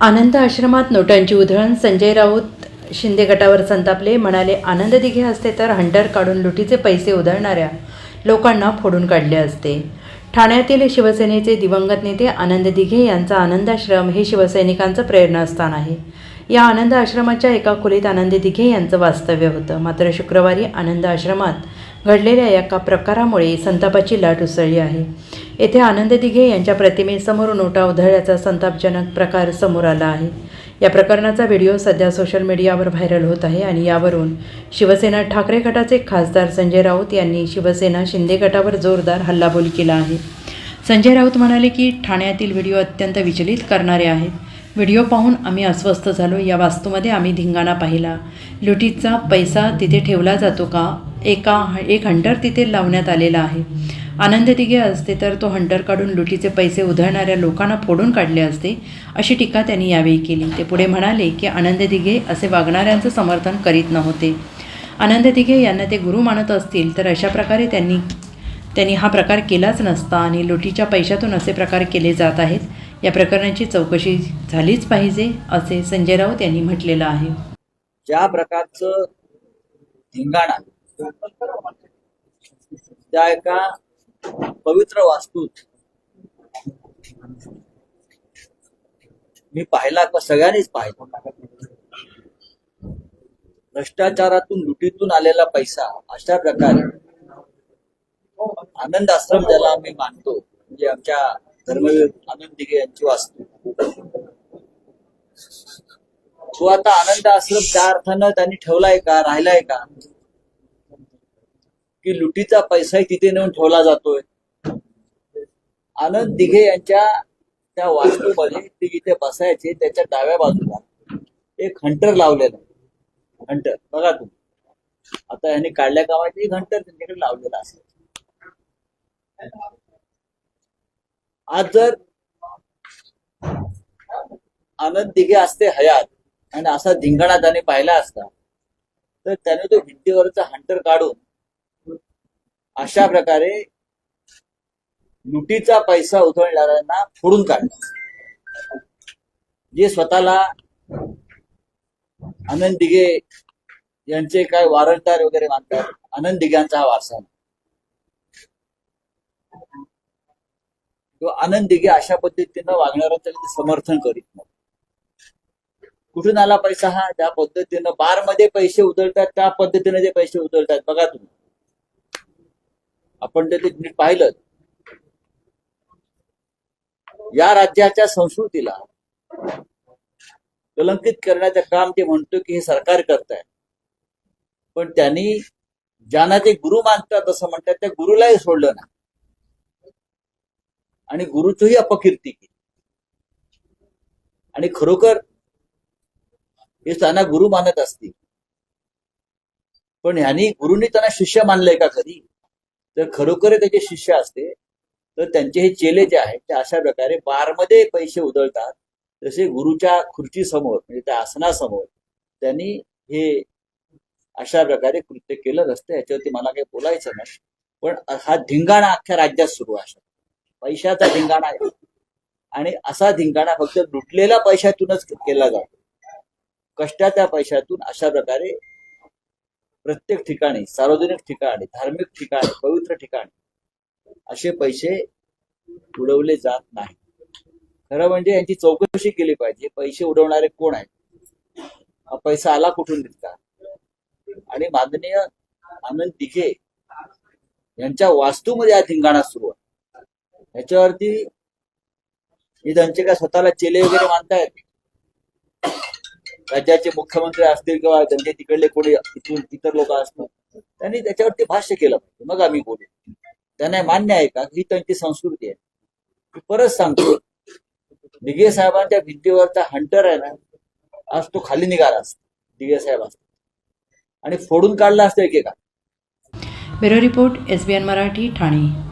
आनंद आश्रमात नोटांची उधळण संजय राऊत शिंदे गटावर संतापले म्हणाले आनंद दिघे असते तर हंटर काढून लुटीचे पैसे उधळणाऱ्या लोकांना फोडून काढले असते. ठाण्यातील शिवसेनेचे दिवंगत नेते आनंद दिघे यांचा आनंदाश्रम हे शिवसैनिकांचं प्रेरणास्थान आहे. या आनंद आश्रमाच्या एका खोलीत आनंद दिघे यांचं वास्तव्य होतं. मात्र शुक्रवारी आनंद आश्रमात घडलेल्या एका प्रकारामुळे संतापाची लाट उसळली आहे. येथे आनंद दिघे यांच्या प्रतिमेसमोर नोटा उधळल्याचा संतापजनक प्रकार समोर आला आहे. या प्रकरणाचा व्हिडिओ सध्या सोशल मीडियावर व्हायरल होत आहे आणि यावरून शिवसेना ठाकरे गटाचे खासदार संजय राऊत यांनी शिवसेना शिंदे गटावर जोरदार हल्लाबोल केला आहे. संजय राऊत म्हणाले की ठाण्यातील व्हिडिओ अत्यंत विचलित करणारे आहेत. व्हिडिओ पाहून आम्ही अस्वस्थ झालो. या वास्तूमध्ये आम्ही धिंगाणा पाहिला. लुटीचा पैसा तिथे ठेवला जातो का? एका एक हंटर तिथे लावण्यात आलेला आहे. आनंद दिघे असते तर तो हंटर काढून लुटीचे पैसे उधळणाऱ्या लोकांना फोडून काढले असते अशी टीका त्यांनी यावेळी केली. ते पुढे म्हणाले की आनंद दिघे असे वागणाऱ्यांचं समर्थन करीत नव्हते. आनंद दिघे यांना ते गुरु मानत असतील तर अशा प्रकारे त्यांनी त्यांनी हा प्रकार केलाच नसता आणि लुटीच्या पैशातून असे प्रकार केले जात आहेत. या प्रकरणाची चौकशी झालीच पाहिजे असे संजय राऊत यांनी म्हटलेलं आहे. ज्या प्रकारचं धिंगाणा त्या एका पवित्र वास्तूत. मी पाहिला का सगळ्यांनीच पाहिला. भ्रष्टाचारातून लुटीतून आलेला पैसा अशा प्रकारे. आनंद आश्रम ज्याला आम्ही मानतो म्हणजे आमच्या धर्मवीर आनंद दिघे यांची वास्तू. तो आता आनंद आश्रम त्या अर्थानं त्यांनी ठेवलाय का राहिलाय का? की लुटीचा पैसाही तिथे नेऊन ठेवला जातोय. आनंद दिघे यांच्या त्या वास्तूमध्ये ते इथे बसायचे त्याच्या डाव्या बाजूला. एक हंटर लावलेला. हंटर बघा तुम्ही. आता यांनी काढल्या कामाचे एक हंटर त्यांच्याकडे लावलेला असेल. आज जर आनंद दिघे असते हयात आणि असा धिंगाणा त्याने पाहिला असता तर त्याने तो भिंतीवरचा हंटर काढून अशा प्रकारे लुटीचा पैसा उधळणाऱ्यांना फोडून काढला. जे स्वतःला आनंद दिघे यांचे काय वारंटार वगैरे मानतात आनंद दिघ्यांचा हा वारसा किंवा आनंद दिघे अशा पद्धतीनं वागणाऱ्यांचं समर्थन करीत नाही. कुठून आला पैसा हा? ज्या पद्धतीनं बारमध्ये पैसे उधळतात त्या पद्धतीने जे पैसे उधळतात. बघा तुम्ही. आपण ते नीट पाहिलं या राज्याच्या संस्कृतीला कलंकित करण्याचं काम ते म्हणतो की हे सरकार करत आहे पण त्यांनी ज्यांना ते गुरु मानतात असं म्हणतात त्या गुरुलाही सोडलं ना आणि गुरुचीही अपकीर्ती केली. आणि खरोखर हे त्यांना गुरु मानत असतील. पण ह्यांनी गुरुनी त्यांना शिष्य मानलंय का कधी? तर खरोखर त्याचे शिष्य असते तर त्यांचे हे चेले जे आहेत ते अशा प्रकारे बारमध्ये पैसे उधळतात. जसे गुरुच्या खुर्ची समोर म्हणजे त्या आसनासमोर त्यांनी हे अशा प्रकारे कृत्य केलं नसतं. याच्यावरती मला काही बोलायचं नाही. पण हा धिंगाणा अख्ख्या राज्यात सुरू आहे. पैशाचा धिंगाणा आहे. आणि असा धिंगाणा फक्त लुटलेल्या पैशातूनच केला जातो. कष्टाच्या पैशातून अशा प्रकारे प्रत्येक ठिकाणी सार्वजनिक ठिकाणी धार्मिक ठिकाणी पवित्र ठिकाणी असे पैसे उडवले जात नाही. खरं म्हणजे यांची चौकशी केली पाहिजे पैसे उडवणारे कोण आहेत? हा पैसा आला कुठून तितका? आणि माननीय आनंद दिघे यांच्या वास्तूमध्ये हा धिंगाणा सुरू आहे. ह्याच्यावरती हे त्यांचे काय स्वतःला चेले वगैरे मानतायत? राज्याचे मुख्यमंत्री असतील किंवा त्यांचे तिकडले कोणी इथून इतर लोक असतील त्यांनी त्याच्यावरती भाष्य केलं पाहिजे. मग आम्ही बोलू. त्यांना मान्य आहे का? ही त्यांची संस्कृती आहे. परत सांगतो. दिघे साहेबांच्या भिंतीवरचा हंटर आहे ना आज तो खाली निघाला असतो. दिघे साहेब असतो. आणि फोडून काढला असतो एकेका. Bureau report S B N Marathi Thane.